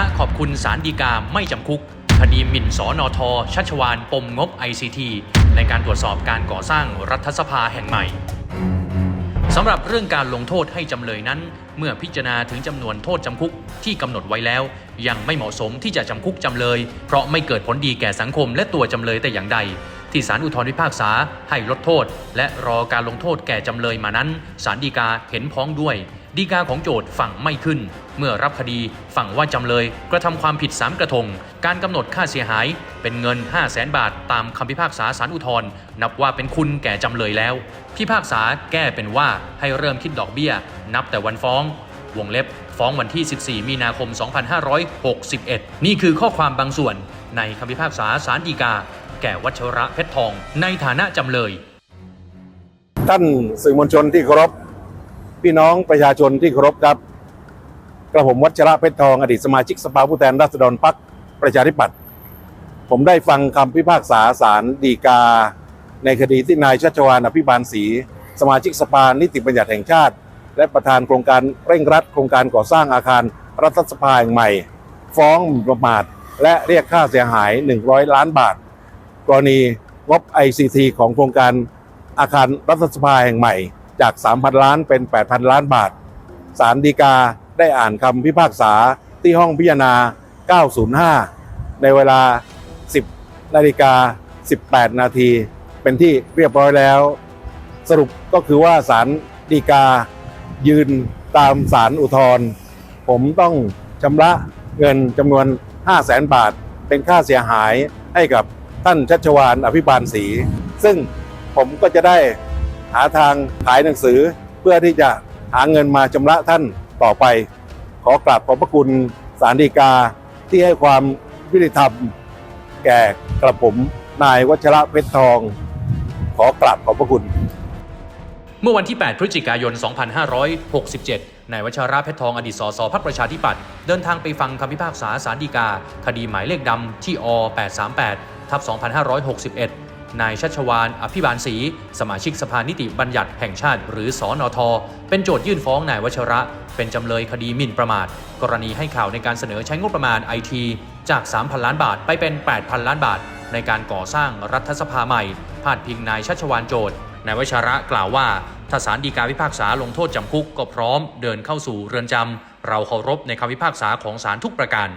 ระขอบคุณสารดีกาไม่จำคุก คดีหมิ่นสอนอทชัชวานปมงบ ICT ในการตรวจสอบการก่อสร้างรัฐสภาแห่งใหม่สำหรับเรื่องการลงโทษให้จำเลยนั้น เมื่อพิจารณาถึงจำนวนโทษจำคุกที่กำหนดไว้แล้ว ยังไม่เหมาะสมที่จะจำคุกจำเลย เพราะไม่เกิดผลดีแก่สังคมและตัวจำเลยแต่อย่างใด ที่ศาลอุทธรณ์พิพากษาให้ลดโทษ และรอการลงโทษแก่จำเลยมานั้นศาลฎีกาเห็นพ้องด้วย ฎีกาของโจทย์ฝั่งไม่ขึ้น เมื่อรับคดีฝั่งว่าจำเลยกระทำความผิดสามกระทง การกำหนดค่าเสียหายเป็นเงิน 5 0 0แสนบาท ตามคำพิพากษาศาลอุทธรณ์นับว่าเป็นคุณแก่จำเลยแล้ว พิพากษาแก้เป็นว่าให้เริ่มคิดดอกเบี้ย นับแต่วันฟ้อง วงเล็บฟ้องวันที่ 14 มีนาคม 2561 นี่คือข้อความบางส่วน ในคำพิพากษาศาลฎีกา แก่วัชระเพชรทอง ในฐานะจำเลย ท่านสื่อมวลชนที่เคารพ พี่น้องประชาชนที่เคารพครับ กระผมวัชระเพชรทองอดีตสมาชิกสภาผู้แทนราษฎรพรรคประชาธิปัตย์ผมได้ฟังคำพิพากษาศาลฎีกา ในคดีที่นายชัชวานอภิบาลศรีสมาชิกสภานิติบัญญัติแห่งชาติ และประธานโครงการเร่งรัดโครงการก่อสร้างอาคารรัฐสภาแห่งใหม่ ฟ้องประมาท และเรียกค่าเสียหาย 100 ล้านบาท กรณีงบ ICT ของโครงการอาคารรัฐสภาแห่งใหม่ จาก 3,000 ล้านเป็น 8,000 ล้านบาทศาลฎีกาได้อ่านคำพิพากษาที่ห้องพิจารณา 905 ในเวลา 10 นาฬิกา 18 นาที เป็นที่เรียบร้อยแล้ว สรุปก็คือว่าศาลฎีกายืนตามศาลอุทธรณ์ผมต้องชำระเงินจำนวน 5 0 0แสนบาท เป็นค่าเสียหายให้กับท่านชัชวานอภิบาลศรีซึ่งผมก็จะได้ หาทางขายหนังสือเพื่อที่จะหาเงินมาชำระท่านต่อไป ขอกราบขอบพระคุณศาลฎีกาที่ให้ความยุติธรรม แก่กระผมนายวัชระเพชรทอง ขอกราบขอบพระคุณ เมื่อวันที่ 8 พฤศจิกายน 2567 นายวัชระเพชรทองอดีตสสพักประชาธิปัตย์เดินทางไปฟังคำพิพากษาสารดีกา คดีหมายเลขดำที่อ 838ทับ2561 นายชัชวาน อภิบาลศรี สมาชิกสภานิติบัญญัติแห่งชาติ หรือสอนอทเป็นโจทยื่นฟ้องนายวชระ เป็นจำเลยคดีหมิ่นประมาท กรณีให้ข่าวในการเสนอใช้งบประมาณไอทีจาก 3,000 ล้านบาทไปเป็น 8,000 ล้านบาท ในการก่อสร้างรัฐสภาใหม่ พาดพิงนายชัชวานโจทย์นายวชระกล่าวว่าถ้าศาลฎีกาพิพากษาลงโทษจำคุกก็พร้อมเดินเข้าสู่เรือนจำเราเคารพในคำพิพากษาของศาลทุกประการ